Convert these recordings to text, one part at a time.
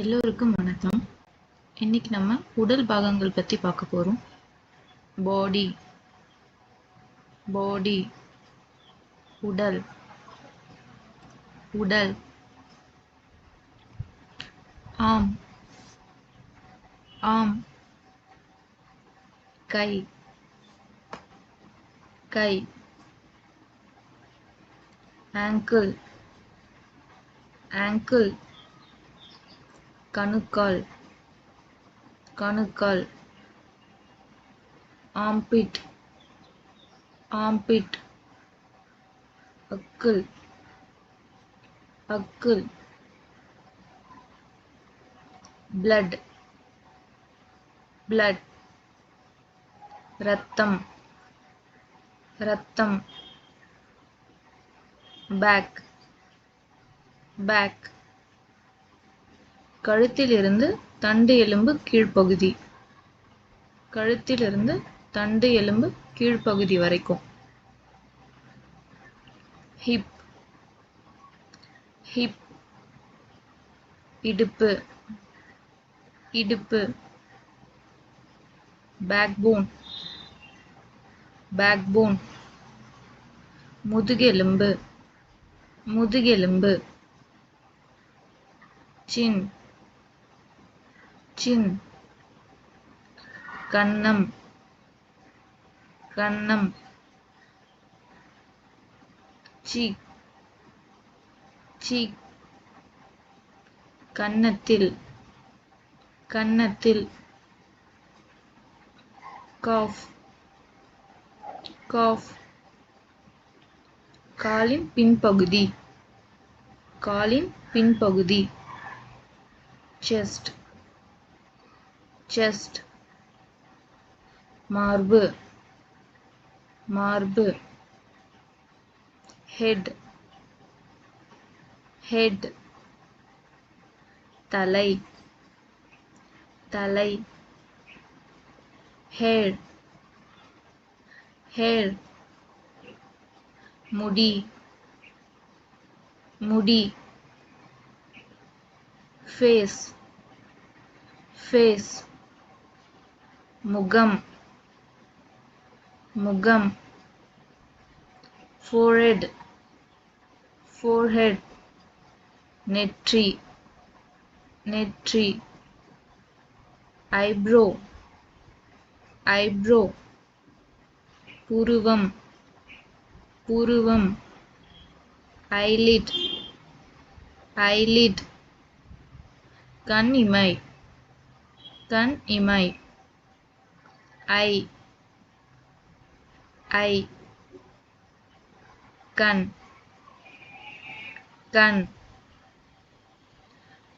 எல்லோருக்கும் வணக்கம். இன்னைக்கு நம்ம உடல் பாகங்கள் பத்தி பார்க்க போறோம். பாடி பாடி உடல் உடல் ஆம் ஆம் கை கை ஆங்கிள் ஆங்கிள் கணுக்கால் கணுக்கால் armpit armpit அக்குள் அக்குள் blood blood ரத்தம் ரத்தம் பேக் பேக் கழுத்திலிருந்து தண்டு எலும்பு கீழ்ப்பகுதி. கழுத்திலிருந்து தண்டு எலும்பு கீழ்ப்பகுதி வரைக்கும். ஹிப். ஹிப். இடுப்பு. இடுப்பு. பேக்போன். பேக்போன். முதுகெலும்பு முதுகெலும்பு சின். சின். கண்ணம். கண்ணம். சீக் சீக் கன்னத்தில். கன்னத்தில். காஃப். காஃப். காலின் பின்பகுதி. காலின் பின்பகுதி. Chest. செஸ்ட் மார்பு மார்பு ஹெட் ஹெட் தலை தலை ஹேர் ஹேர் முடி முடி ஃபேஸ் ஃபேஸ் முகம் முகம் forehead forehead நெற்றி நெற்றி eyebrow eyebrow புருவம் புருவம் eyelid eyelid கண் இமை கண் இமை ஐ ஐ கண் கண்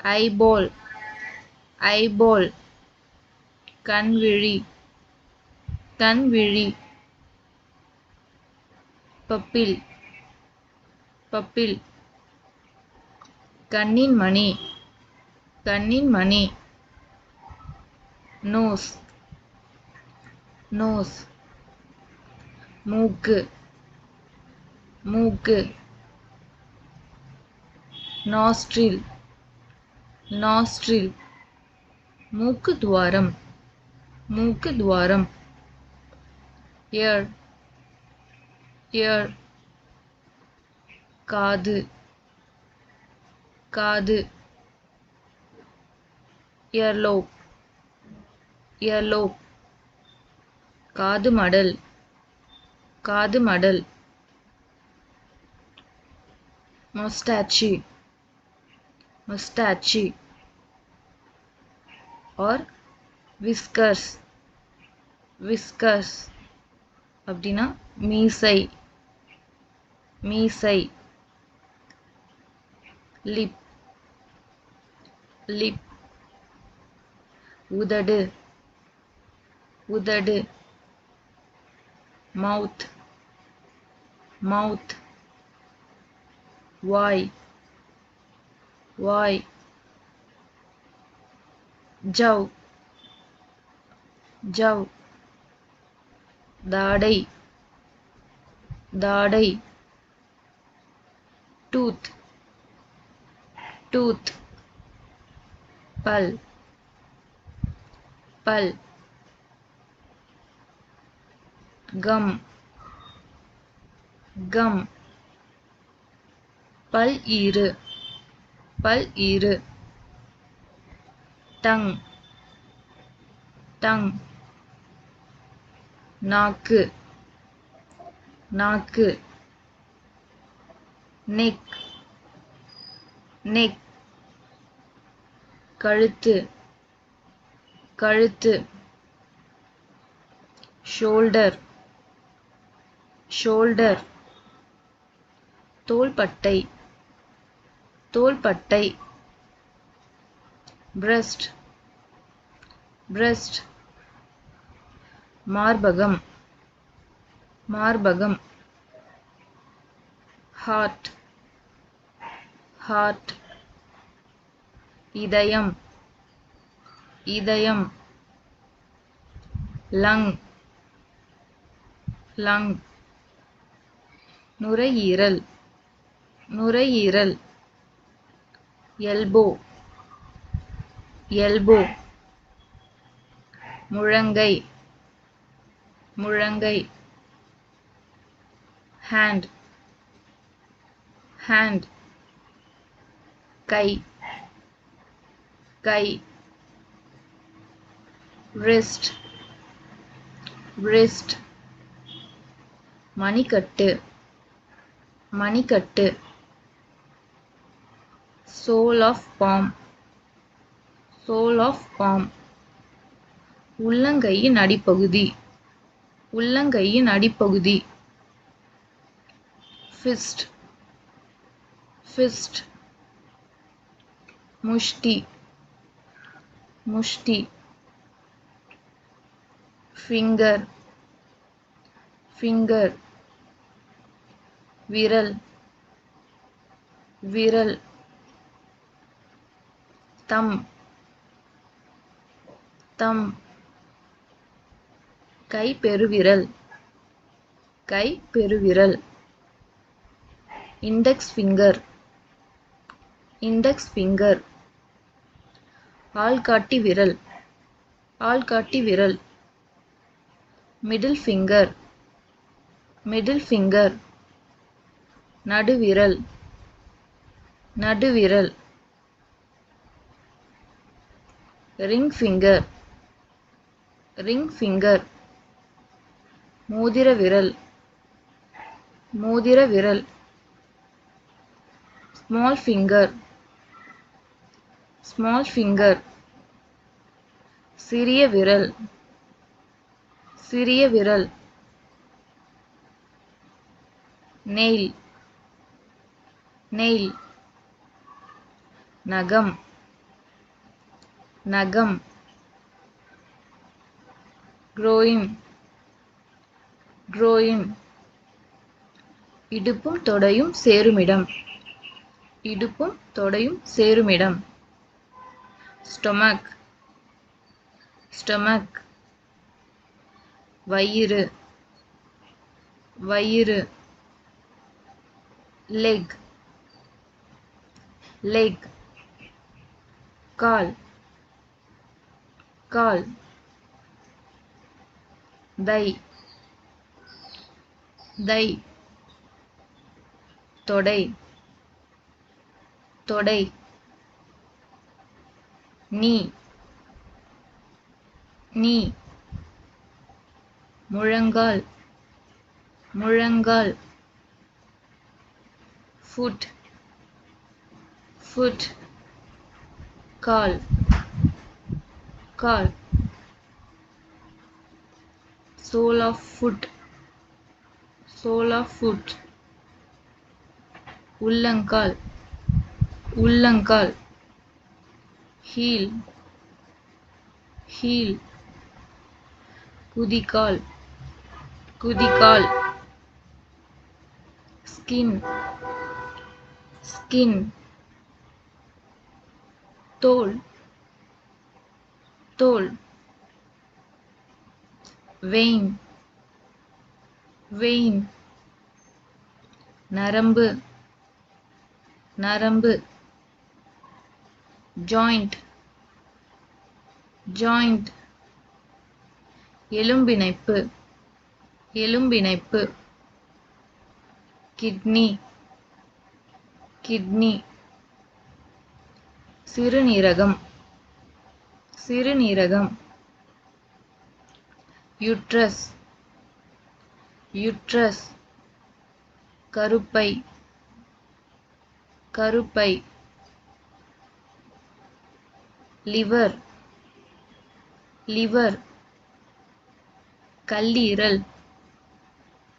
ஐபோல் ஐபோல் கண்விழி கண்விழி பப்பில் பப்பில் கண்ணின் மணி கண்ணின் மணி நோஸ் நோஸ். மூக்கு. மூக்கு. நாஸ்ட்ரில். நாஸ்ட்ரில். மூக்கு துவாரம். மூக்கு துவாரம். எர் எர் காது. காது. எர்லோப் எர்லோப் காது மடல் காது மடல் moustache. Moustache. Or whiskers whiskers அப்படின்னா மீசை. மீசை. லிப். லிப். உதடு. உதடு. மவுத் மவுத் வாய் வாய் ஜவ் ஜவ் தாடை தாடை டூத் டூத் பல் பல் gum. Gum. பல் ஈறு. பல் ஈறு. டங். டங். நாக்கு. நாக்கு. நெக். நெக். கழுத்து. கழுத்து. ஷோல்டர். ஷோல்டர். தோள்பட்டை. தோள்பட்டை. பிரஸ்ட். பிரஸ்ட். மார்பகம். மார்பகம். ஹார்ட். ஹார்ட். இதயம். இதயம். லங். லங். நுரையீரல். நுரையீரல். எல்போ. எல்போ. முழங்கை. முழங்கை. ஹேண்ட். ஹேண்ட். கை. கை. ரிஸ்ட். ரிஸ்ட். மணிக்கட்டு. மணிக்கட்டு. Sole of palm sole of palm உள்ளங்கையின் அடிப்பகுதி. உள்ளங்கையின் அடிப்பகுதி. ஃபிஸ்ட் ஃபிஸ்ட் முஷ்டி. முஷ்டி. ஃபிங்கர் ஃபிங்கர் விரல். விரல். தம். தம். கை பெருவிரல். கை பெருவிரல். Index finger. Index finger. ஆள்காட்டி விரல். ஆள்காட்டி விரல். Middle finger. Middle finger. நடுவிரல். நடுவிரல். Ring finger. Ring finger. மோதிர விரல் மோதிர விரல் ஸ்மால் ஃபிங்கர். Small finger. சிறிய விரல். சிறிய விரல். நெயில். நெயில் நகம். நகம். groin groin இடுப்பும் தொடையும் சேருமிடம். இடுப்பும் தொடையும் சேருமிடம். ஸ்டொமக். ஸ்டொமக். வயிறு. வயிறு. Leg. Leg call call thigh thigh தொடை தொடை நீ நீ முழங்கால் முழங்கால் foot would call call sole of foot sole of foot ullangal ullangal heel heel kudikal kudikal skin skin தோல் தோல் வெயின் வெயின் நரம்பு நரம்பு ஜாயிண்ட் ஜாயிண்ட் எலும்பிணைப்பு எலும்பிணைப்பு கிட்னி கிட்னி சிறுநீரகம். சிறுநீரகம். யுட்ரஸ். யுட்ரஸ். கருப்பை. கருப்பை. லிவர். லிவர். கல்லீரல்.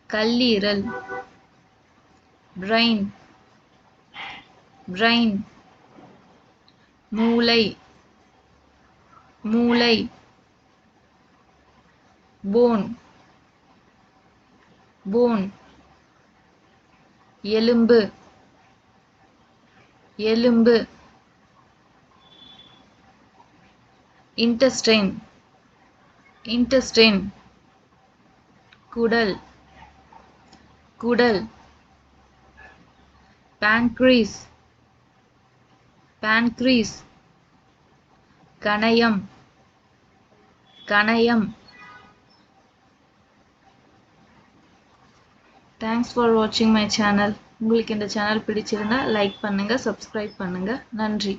கல்லீரல். பிரைன் பிரைன் மூளை. மூளை. போன் போன் எலும்பு. எலும்பு. இன்டஸ்டைன் இன்டஸ்டைன் குடல். குடல். Pancreas pancreas. கணையம். கணையம். தேங்க்ஸ் ஃபார் வாட்சிங் மை சேனல் உங்களுக்கு இந்த சேனல் பிடிச்சிருந்தா லைக் பண்ணுங்க சப்ஸ்கிரைப் பண்ணுங்க. நன்றி.